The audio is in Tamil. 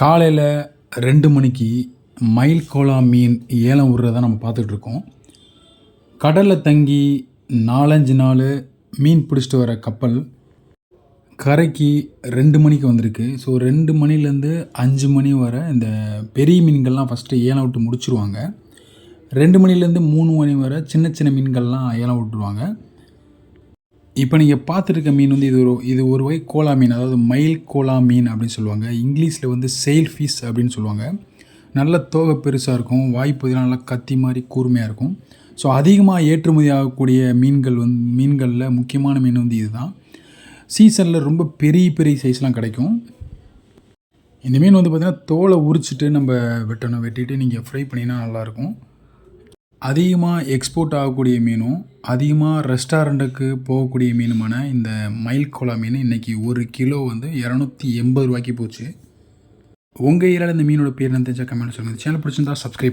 காலையில் ரெண்டு மணிக்கு மயில் கோலா மீன் ஏலம் விடுறத நம்ம பார்த்துட்ருக்கோம் கடலில் தங்கி நாலஞ்சு நாள் மீன் பிடிச்சிட்டு வர கப்பல் கரைக்கு ரெண்டு மணிக்கு வந்திருக்கு. ஸோ ரெண்டு மணிலேருந்து அஞ்சு மணி வரை இந்த பெரிய மீன்கள்லாம் ஃபஸ்ட்டு ஏலம் விட்டு முடிச்சுருவாங்க. ரெண்டு மணிலேருந்து மூணு மணி வரை சின்ன சின்ன மீன்கள்லாம் ஏலம் விட்டுருவாங்க. இப்போ நீங்கள் பார்த்துருக்க மீன் வந்து இது ஒரு இது ஒரு வகை கோலா மீன் அதாவது மயில் கோலா மீன் அப்படின்னு சொல்லுவாங்க. இங்கிலீஷில் வந்து செயில் ஃபிஷ் அப்படின்னு சொல்லுவாங்க. நல்ல தோகை பெருசாக இருக்கும் வாய்ப்பகுதியெலாம் நல்லா கத்தி மாதிரி கூர்மையாக இருக்கும். ஸோ அதிகமாக ஏற்றுமதி ஆகக்கூடிய மீன்கள் வந்து மீன்களில் முக்கியமான மீன் வந்து இதுதான். சீசனில் ரொம்ப பெரிய பெரிய சைஸ்லாம் கிடைக்கும். இந்த மீன் வந்து பார்த்திங்கன்னா தோலை உரிச்சிட்டு நம்ம வெட்டணும் வெட்டிட்டு நீங்கள் ஃப்ரை பண்ணினா நல்லாயிருக்கும் அதிகமாக எக்ஸ்போர்ட் ஆகக்கூடிய மீனும் அதிகமாக ரெஸ்டாரண்ட்டுக்கு போகக்கூடிய மீனுமான இந்த மயில் கோலா மீன் இன்றைக்கி ஒரு கிலோ வந்து இரநூத்தி எண்பது ரூபாய்க்கு போச்சு. உங்கள் ஏரியாவில் இந்த மீனோட பேர் என்ன தெரிஞ்சால் கமெண்ட் சொல்லுங்கள் சேனல் பிடிச்சிருந்தா சப்ஸ்கிரைப்